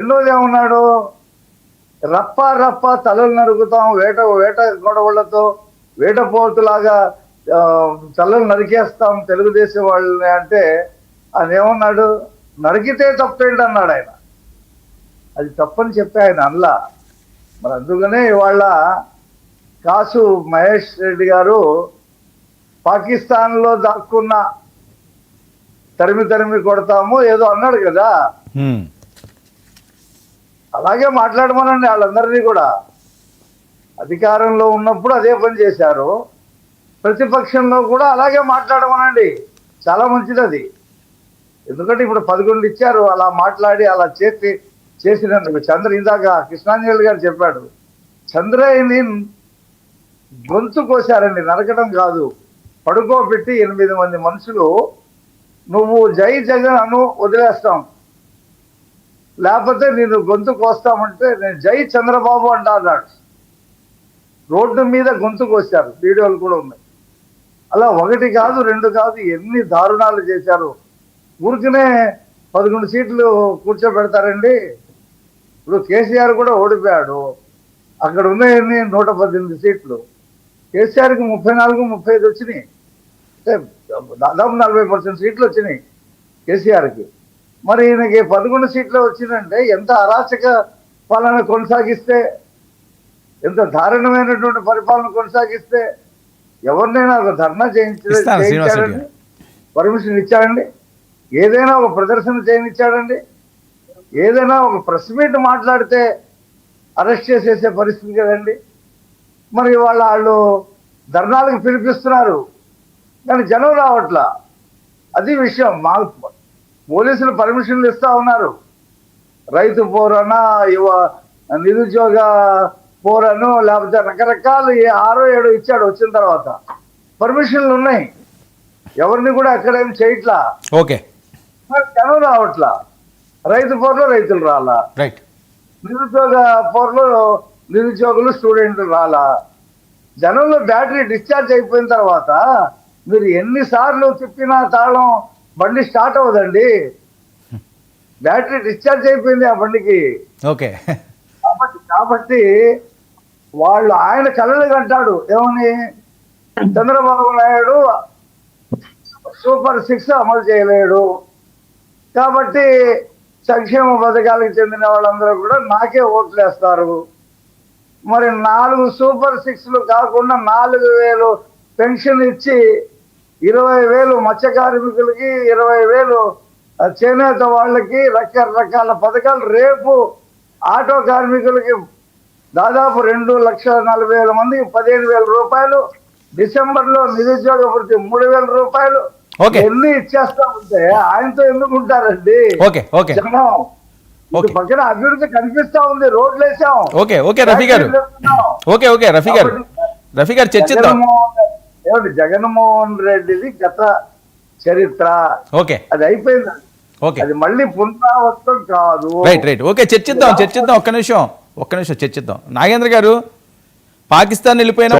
రెండోది ఏమన్నాడు రప్ప రప్ప తలలు నరుకుతాం వేట వేట గొడవలతో వేటపోతులాగా ఆ, తలలు నరికేస్తాం తెలుగుదేశం వాళ్ళని అంటే ఆయన ఏమన్నాడు నరికితే తప్పేంటి అన్నాడు ఆయన. అది తప్పని చెప్పి ఆయన అనలా. మరి అందుకనే ఇవాళ కాసు మహేష్ రెడ్డి గారు పాకిస్తాన్లో దాక్కున్న తరిమి తరిమి కొడతాము ఏదో అన్నాడు కదా? అలాగే మాట్లాడమనండి వాళ్ళందరినీ కూడా. అధికారంలో ఉన్నప్పుడు అదే పని చేశారు. ప్రతిపక్షంలో కూడా అలాగే మాట్లాడమనండి. చాలా మంచిది అది ఎందుకంటే ఇప్పుడు పదకొండు ఇచ్చారు. అలా మాట్లాడి అలా చేసి చేసినందుకు చంద్ర ఇందాక కృష్ణాంజలి గారు చెప్పాడు. చంద్రయ్యని గొంతు కోసారండి నరకడం కాదు. పడుకోబెట్టి ఎనిమిది మంది మనుషులు నువ్వు జై జగన్ అను వదిలేస్తాం. లేకపోతే నేను గొంతు కోస్తామంటే నేను జై చంద్రబాబు అంటా అన్నాడు రోడ్డు మీద గొంతు కోసారు వీడియోలు కూడా ఉన్నాయి. అలా ఒకటి కాదు రెండు కాదు ఎన్ని దారుణాలు చేశారు. ఊరికనే పదకొండు సీట్లు కూర్చోబెడతారండి. ఇప్పుడు కేసీఆర్ కూడా ఓడిపోయాడు. అక్కడ ఉన్నాయన్ని నూట పద్దెనిమిది సీట్లు. కేసీఆర్కి ముప్పై నాలుగు ముప్పై ఐదు వచ్చినాయి. అంటే దాదాపు నలభై పర్సెంట్ సీట్లు వచ్చినాయి కేసీఆర్కి. మరి ఈయనకి పదకొండు సీట్లు వచ్చిందంటే ఎంత అరాచక పాలన కొనసాగిస్తే ఎంత దారుణమైనటువంటి పరిపాలన కొనసాగిస్తే ఎవరినైనా ఒక ధర్నా చేయించ ఇస్తాను, శ్రీనివాస్ రెడ్డి చేయించాడండి? పర్మిషన్ ఇచ్చాడండి? ఏదైనా ఒక ప్రదర్శన చేయనిచ్చాడండి ఏదైనా ఒక ప్రెస్ మీట్ మాట్లాడితే అరెస్ట్ చేసేసే పరిస్థితి కదండి? మరి వాళ్ళ వాళ్ళు ధర్నాలకు పిలిపిస్తున్నారు. కానీ జనం రావట్లా? అది విషయం మా పోలీసులు పర్మిషన్లు ఇస్తా ఉన్నారు. రైతు పోరనా యువ నిరుద్యోగ పోరను లేకపోతే రకరకాలు ఏ ఆరో ఏడో ఇచ్చాడు వచ్చిన తర్వాత. పర్మిషన్లు ఉన్నాయి. ఎవరిని కూడా ఎక్కడేం చేయట్లా? ఓకే. జనం రావట్లా? రైతు పోర్లో రైతులు రాలా? రైట్. నిరుద్యోగ పోర్లో నిరుద్యోగులు స్టూడెంట్లు రాలా? జనంలో బ్యాటరీ డిశ్చార్జ్ అయిపోయిన తర్వాత మీరు ఎన్నిసార్లు తిప్పినా తాళం బండి స్టార్ట్ అవ్వదండి. బ్యాటరీ డిశ్చార్జ్ అయిపోయింది ఆ బండికి. ఓకే. కాబట్టి కాబట్టి వాళ్ళు ఆయన కలలు కంటాడు ఏమని? చంద్రబాబు నాయుడు సూపర్ సిక్స్ అమలు చేయలేడు. కాబట్టి సంక్షేమ పథకాలకు చెందిన వాళ్ళందరూ కూడా నాకే ఓట్లేస్తారు. మరి నాలుగు సూపర్ సిక్స్లు కాకుండా నాలుగు వేలు పెన్షన్ ఇచ్చి ఇరవై వేలు మత్స్య కార్మికులకి ఇరవై వేలు చేనేత వాళ్ళకి రకరకాల పథకాలు. రేపు ఆటో కార్మికులకి దాదాపు రెండు లక్షల నలభై వేల మందికి పదిహేను వేల రూపాయలు. డిసెంబర్లో నిరుద్యోగ వృత్తి మూడు వేల రూపాయలు. ఎన్ని ఇచ్చేస్తా ఉంటే ఆయనతో ఎందుకు ఉంటారండి? జనం. పక్కన అభివృద్ధి కనిపిస్తా ఉంది రోడ్లు వేసాం ఓకే ఓకే రఫీ గారు. ఓకే ఓకే రఫీ గారు. రఫీ గారు చర్చిద్దాం. జగన్మోహన్ ఏమండి జగన్మోహన్ రెడ్డిది గత చరిత్ర. ఓకే. అది అయిపోయింది. ఓకే. అది మళ్ళీ పునరావృతం కాదు. Right right. ఓకే చర్చిద్దాం చర్చిద్దాం. ఒక్క నిమిషం ఒక్క నిమిషం చర్చిద్దాం. నాగేంద్ర గారు పాకిస్తాన్ వెళ్ళిపోయిన